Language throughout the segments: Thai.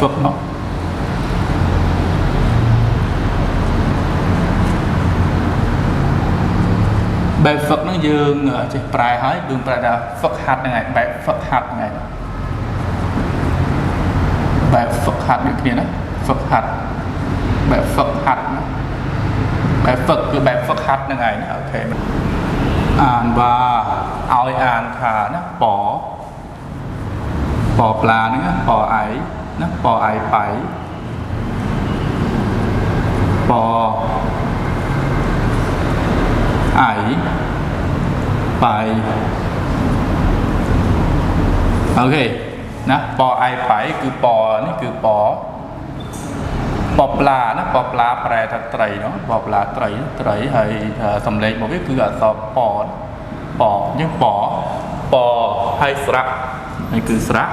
fournant. Bài Phật nó dương chỉ bài hỏi đường bài là Phật hạt này bài Phật hạt này bài Phật hạt như thế này Phật hạt bài Phật hạt bài Phật cứ bài Phật hạt như này ok อ่านว่าเอาอ่านขานะปอปอปลาเนี่ยปอไอ นะปอไอไป ปอไอไปโอเคนะปอไอไปคือปอนี่คือปอปอปลานะปอปลาแปลทังไตรเนาะปอปลาไตรไตรให้สำเร็จบอกว่าคืออักษรปอปอยังปอปอให้สระนี่คือสระ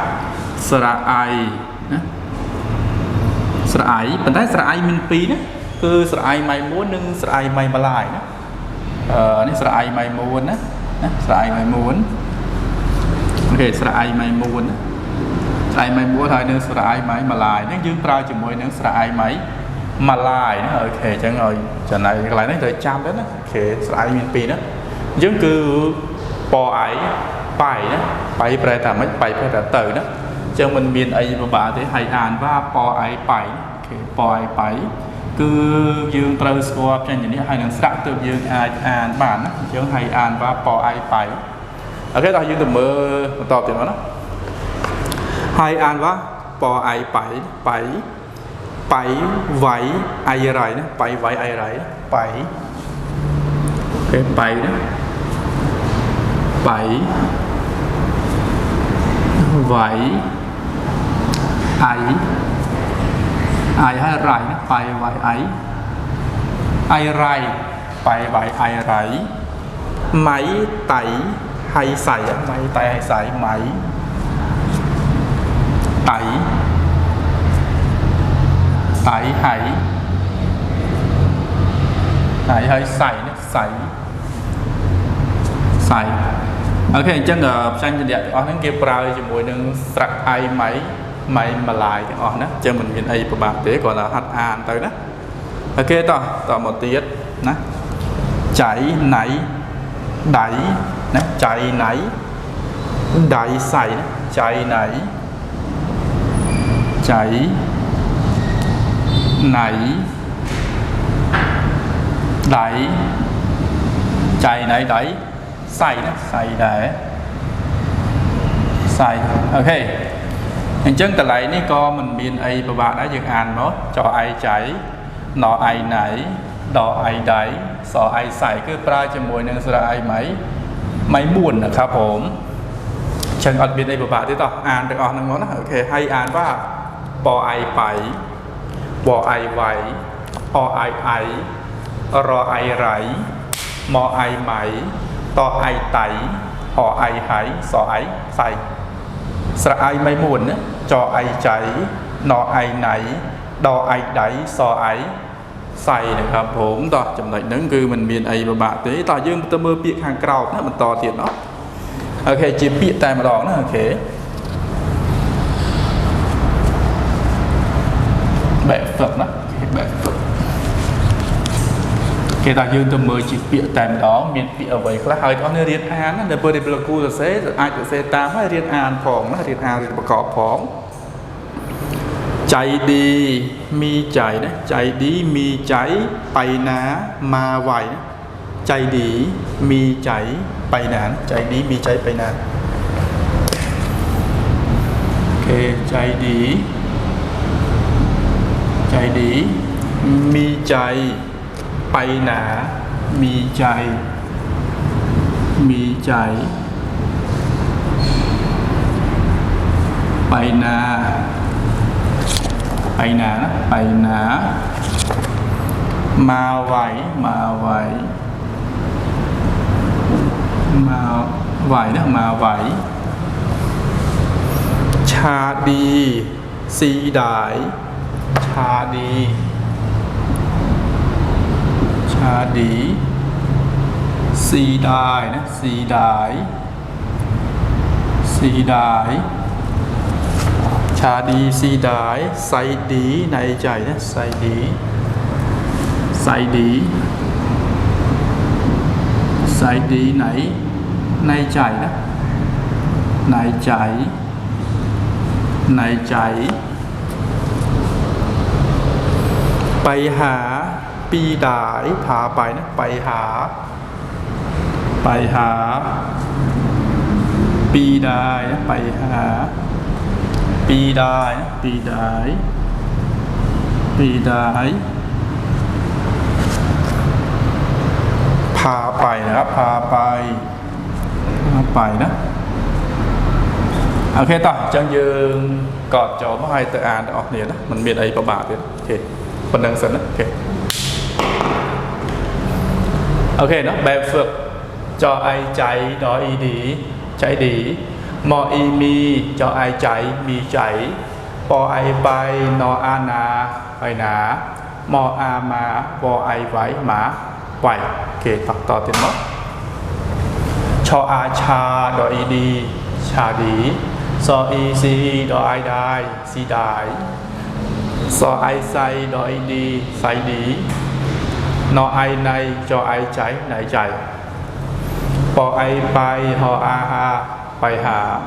สระไอ ណាស្រៈអៃប៉ុន្តែស្រៈអៃមានពីរណាគឺស្រៈអៃម៉ៃមួននិងស្រៈអៃម៉ៃម្លាយណាអឺនេះស្រៈអៃម៉ៃមួនណាណាស្រៈអៃម៉ៃមួនអូខេស្រៈអៃម៉ៃមួនណាស្រៈអៃម៉ៃមួនហើយនឹងស្រៈអៃម៉ៃម្លាយហ្នឹងយើងប្រើជាមួយនឹងស្រៈអៃម៉ៃម្លាយណាអូខេអញ្ចឹងឲ្យចំណែកកន្លែងនេះត្រូវចាំទៅណាអូខេស្រៈអៃមានពីរណាអញ្ចឹងគឺពអៃបាយណាបាយប្រែថាម៉េចបាយប្រែថាទៅណាអញ្ចឹងมันមានអីពិបាកទេហើយអានថាប៉អៃប៉ៃគេប៉អៃប៉ៃគឺយើងត្រូវស្គាល់ចញ្ញនេះហើយនឹងស្រាក់ទើបយើងអាចអានបានណាអញ្ចឹងហើយអានថាប៉អៃប៉ៃអូខេដល់យើងទៅមើលបន្តទៀតមកណាហើយអានថាប៉អៃប៉ៃប៉ៃប៉ៃវៃអៃរៃណាប៉ៃវៃអៃរៃប៉ៃអូខេប៉ៃណាប៉ៃវៃ យវាយអៃអៃហើយរៃណាបាយវាយអៃអៃរៃបាយវាយអៃរៃម៉ៃតៃហើយសៃម៉ៃតៃហើយសៃម៉ៃតៃតៃហើយតៃហើយសៃណាសៃសៃអូខេអញ្ចឹងផ្សាញ់ចន្ទៈទាំងអស់ហ្នឹងគេប្រើជាមួយនឹងស្រៈអៃម៉ៃ ម៉ៃម្លាយទាំងអស់ណាអញ្ចឹងមិនមានអីពិបាកទេគ្រាន់តែហាត់អានទៅណាអូខេតោះតមកទៀតណាចៃណៃដៃណាចៃណៃដៃសៃណាចៃណៃចៃណៃដៃចៃណៃដៃសៃណាសៃដែរសៃអូខេ អញ្ចឹងកន្លែងនេះក៏មិនមានអីពិបាកដែរយើងអានមកចអៃចៃណអៃណៃដអៃដៃសអៃសៃគឺប្រើជាមួយនឹងស្រៈអៃម៉ៃម៉ៃមួនนะครับผมអញ្ចឹងអត់មានអីពិបាកទេតោះអានទាំងអស់ហ្នឹងមកណាអូខេហើយអានว่าปอไอไปวอไอไวอไอไอรอไอไรมอไอไหมតអៃតៃហអៃហៃសអៃសៃ ស្រៈអៃម៉ៃមួនណាចអៃចៃណអៃណៃដអៃដៃសអៃសៃนะครับผมតោះចំណុចហ្នឹងគឺมันមានអីពិបាកទេតោះយើងទៅមើលពាក្យខាងក្រោមណាបន្តទៀតเนาะអូខេជាពាក្យតែម្ដងណាអូខេបែបហ្វឹកណា គេថាយើងទៅមើលជាពាក្យតែម្ដងមានពាក្យអ្វីខ្លះហើយបងប្អូនរៀនអានណាដល់ពេលដែលគ្រូសរសេរអាចសរសេរតាមហើយរៀនអានផងណារៀនអានរៀនប្រកបផងใจดีมีใจนะใจดีมีใจไปนามาไวนะใจดีมีใจไปนานใจดีมีใจไปนานโอเคใจดี ใจดี มีใจ ไปหนา มีใจ มีใจ ไปนา ไปหนานะไปหนา มาไหว มาไหว มาไหวนะ มาไหว ชาดีซีดาย ชาดี ชาดีซีดายนะซีดายซีดายชาดีซีดายใส่ดีในใจนะใส่ดีใส่ดีใส่ดีไหน ในใจนะในใจ ในใจ ไปหา ปีดายพาไปนะ ไปหา ไปหา ปีดายนะไปหา ปีดายปีดายปีดายพาไปนะครับพาไปาไปนะโอเคต่อจังยืงกอดจอมาให้ตะอ่านออกเนี่ยนะมันเบียดไรประบาดเนี่ยโอเคคนดังสนนะโอเค ต่อต่อเต็มเนาะชออาชาดออีดีชาดีซออีซีดอไอได้ซีได้ซอไอไซดออีดีไซดีนอไอในจอไอใจไหนใจปอไอไปหออา Nó ai này cho ai cháy này chạy Bỏ ai bài họ a ha bài hạ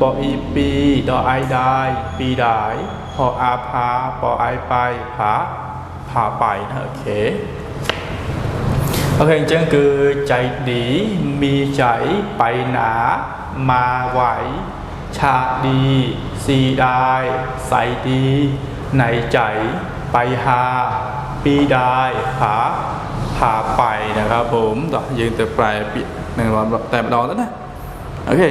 Bỏ y pi đó ai đai pi đái Họ a phá bỏ ai bài phá phá bài nó ok โอเคจังคือใจดีมีใจไปหนา มาไหว ชาดี สีได้ ใสดี ในใจไปหา ปีดายผาผาไปนะครับผมต่อยืนแต่ปลายปีหนึ่งวันแต่โดนแล้วนะโอเค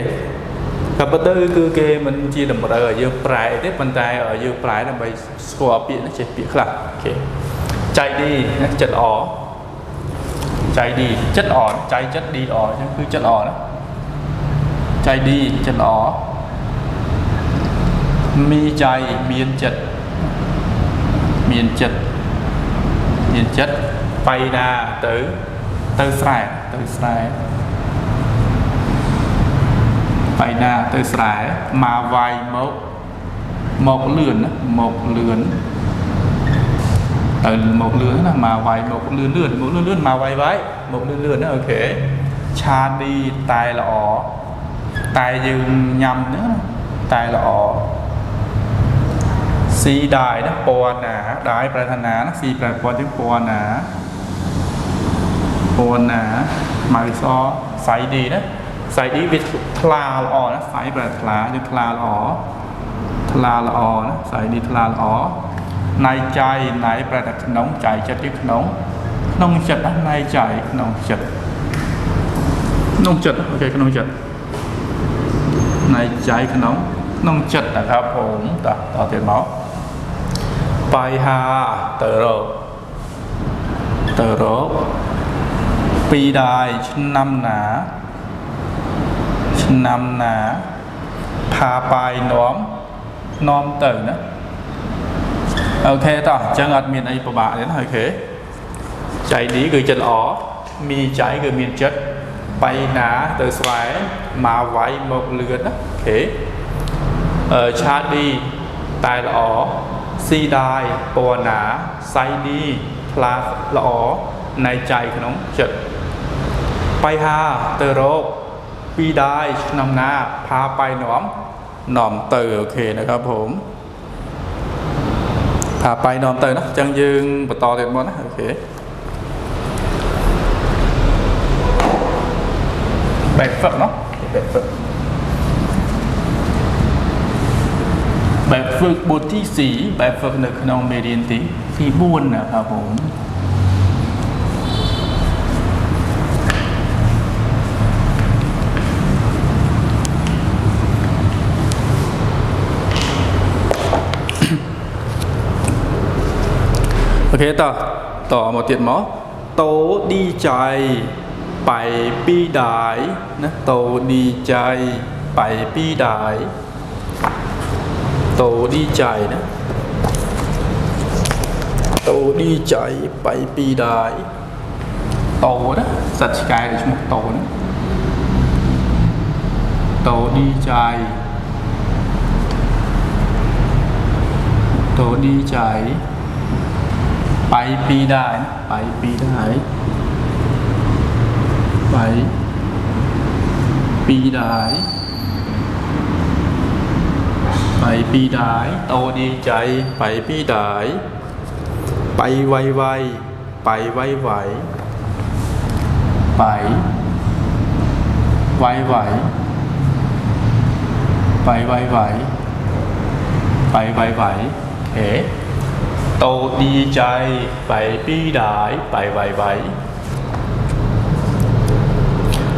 กับประตูคือเกมันจีดมเออยืนปลายเด็บมันตายเออยืนปลายนำไปสกอปีนะเจ็ดปีครับโอเคใจดีนะจัดอ๋อใจดีจัดอ๋อใจจัดดีอ๋อคือจัดอ๋อนะใจดีจัดอ๋อมีใจมีนจัดมีนจัด មានចិត្តបៃណាទៅទៅស្រែទៅស្រែបៃណាទៅស្រែមកវាយមកមកលឿនមកលឿនទៅមកលឿនណាមកវាយមកលឿនលឿនមកលឿនលឿនមកវាយវាយមកលឿនលឿនណាអូខេឆានីតែល្អតែយើងញ៉ាំហ្នឹងតែល្អ สีได้นะปวนาได้ปรารถนานะสีแปรารถนาถึงปวนาปวนามาริซอใสดีนะใสดีวิสุทลาลอนะใสปรารถนาจะทลาลอทลาลอนะใสดีทลาลอในใจไหนปรารถนาใจจะที่ขนมนงจัดนะในใจนงจัดนงจัดโอเคขนมจัดในใจขนมนงจัดนะครับผมต่อต่อเตียนหมอ បាយហាទៅរកទៅរកពីដែរឆ្នាំណាឆ្នាំណាផាបាយនាំនាំទៅណាអូខេតោះអញ្ចឹងអត់មានអីពិបាកទេណាអូខេចៃនេះគឺចិត្តល្អមីចៃគឺមានចិត្តបៃណាទៅស្រែមកវាយមកលឿនណាអូខេឆាឌីតែល្អ ซีดายปวนาไซดีพลาสละอในใจขนมจ็ดไปหาเตอโรกปีได้นำนาพาไปหนอมหนอมเตอโอเคนะครับผมพาไปหนอมเตยนะจังยืงปตอเด็มมดนะโอเคแบกฝักเนาะแบกฝัก แบบฝึกบทที่สี่แบบฝึกในขนมเบรียนติที่บุญนะครับผม โอเคต่อ ต่อมาเตียนหมอโตดีใจไปปีดายนะโตดีใจไปปีดาย โตดีใจนะ โตดีใจไปปีได้โตนะสัจกายชมกโตนะโตดีใจ โตดีใจ ไปปีได้นะไปปีได้ไปปีได้ ไปปีดายโตดีใจไปปีดาย ไปไวไวไปไวไวไปไวไวไปไวไวไปไวไวเอ๋โตดีใจไปปีดายไปไวไว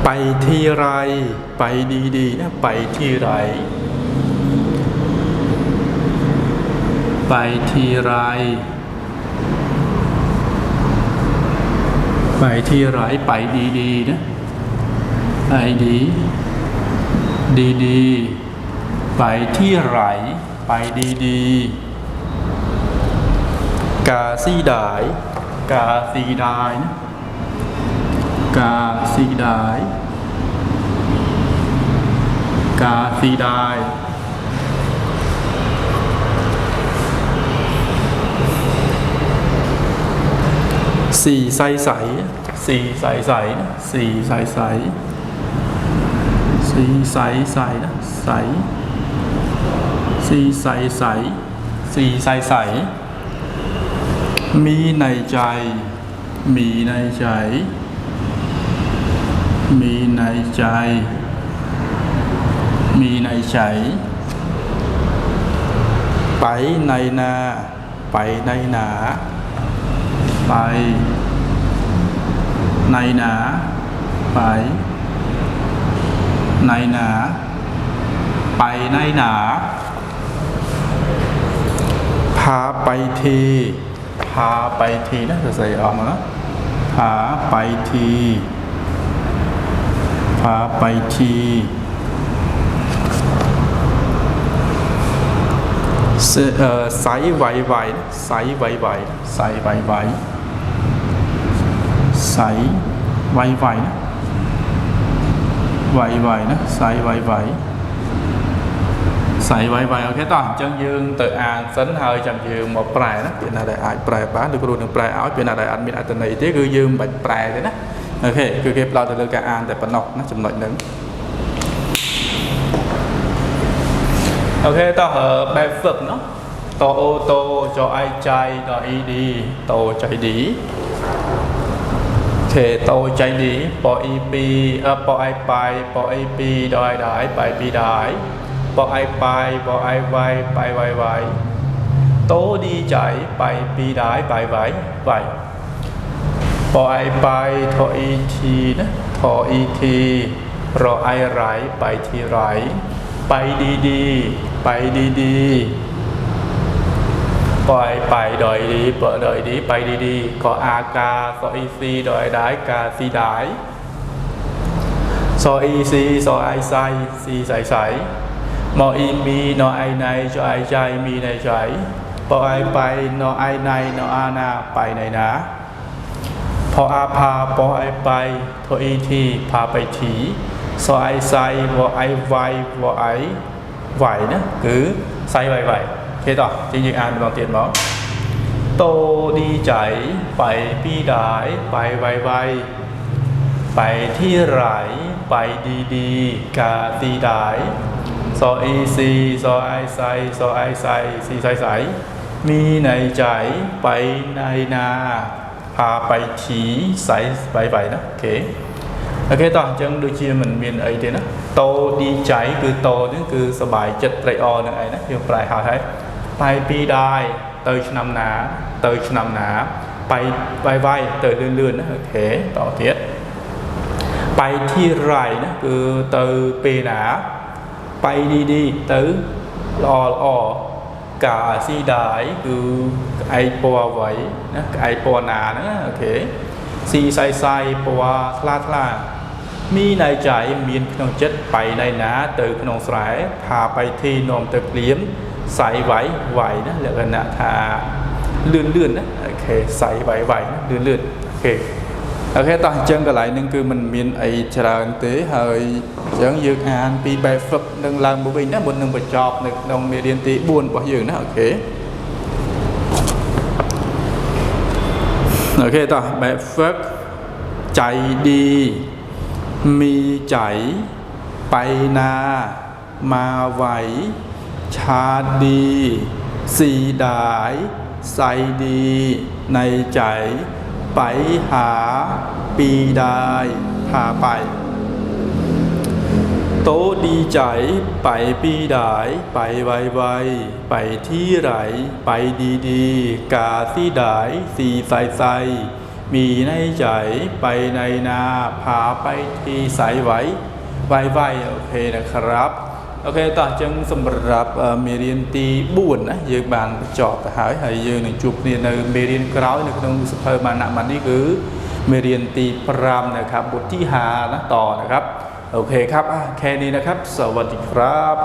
ไปทีไร ไปดีๆนะไปทีไร ไปทีไร ไปที่ไรไปดีๆนะไปดีดีๆ ไปที่ไรไปดีๆ กาซีดาย กาซีดายนะกาซีดาย กาซีดาย สี่ใสใสสี่ใสใสนะสี่ใสใสสี่ใสใสนะใสสี่ใสใสสี่ใสใสมีในใจ มีในใจ มีในใจ มีในใจ ไปในนา ไปในหนา ไปในหนา ไป ในหนา ไปในหนา พาไปที พาไปทีนะจะใส่ออกมานะพาไปที พาไปทีเสเอ่อใสไหวไหวใสไหวไหวใสไหวไหว ស័យវាយវាយណាវាយវាយណាស័យវាយវាយស័យវាយវាយអូខេតោះអញ្ចឹងយើងទៅអានសិនហើយចាំយើងមកប្រែណាពាក្យណាដែលអាចប្រែបានឬគ្រូនឹងប្រែឲ្យពាក្យណាដែលអត់មានអត្ថន័យទេគឺយើងមិនបាច់ប្រែទេណាអូខេគឺគេផ្ដោតទៅលើការអានតែប៉ុណ្ណោះណាចំណុចហ្នឹងអូខេតោះបែបហ្វឹកណោះតអូតចអៃចៃតអ៊ីឌីតចៃឌី เคโตใจดีปออีปีเออปอไอไปปอไอปีดอยดายไปปีดายปอไอไปปอไอไวไปไวไวโตดีใจไปปีได้ไปไวไวปอไอไปทออีทีนะทออีทีรอไอไรไปทีไรไปดีดีไปดีดี ปล่อยไปโดยดีเปิดดยดีไปดีๆก็อากาซอีซีโดยได้กาซีได้ยซอีซีซอไอไซซีใสใสมออีมีนอไอในจอยใจมีในใจปล่อยไปนอไอในนออานาไปในนะพออาพาปอไอไปทอีทีพาไปถีซอไอไซวอไอไววอไอไหวนะคือไซไวไว ซไซมีในใจไปในนา พาไปถีใสไปไปណាអូខេអូខេតោះអញ្ចឹងដូចជាមិនមានអីទេណាតោឌីចៃគឺតោនេះគឺសบายចិត្តត្រេកអរនឹងឯណាយើងប្រែហើយហើយ ไปปีได้เตยชนำหนาเตยชนำหนา ไปไปไวเตยเลื่อนๆนะโอเคต่อเทียดไปที่ไรนะคือเตยปีหนา ไปดีๆเตยรอออกาซีได้คือไอปัวไว้นะไอปัวนานะโอเคซีไซไซปัวคลาคลามีในใจมีนขนมเจ็ดไปในหนาเตยขนมสายพาไปที่นมเตยเกลี้ยม ใสไหวไหวนะลักษณะทาเลื่อนๆนะโอเคใสไหวไหวนะเลื่อนๆโอเคអូខេតោះអញ្ចឹងកន្លែងហ្នឹងគឺมันមានអីច្រើនទេហើយអញ្ចឹងយើងអានពីបែបហ្វឹកនឹងឡើងមកវិញណាមុននឹងបញ្ចប់នៅក្នុងមេរៀនទី4របស់យើងណាអូខេអូខេតោះបែបហ្វឹកใจดีมีใจไปนามาไหว ชาดี สีดาย ใสดี ในใจ ไปหา ปีดายพาไป โตดีใจ ไปปีดาย ไปไวไวไปที่ไหนไปดีดีกาสีดาย สีใสใสมีในใจไปในนาพาไปที่ใสไวไวไวโอเคนะครับ អូខេតោះអញ្ចឹងសម្រាប់មេរៀនទី4ណាយើងបានបញ្ចប់ទៅហើយហើយយើងនឹងជួបគ្នានៅមេរៀនក្រោយនៅក្នុងសភើបានមាត់នេះគឺមេរៀនទី5นะครับบทที่5นะต่อนะครับ โอเคครับ แค่นี้นะครับ สวัสดีครับ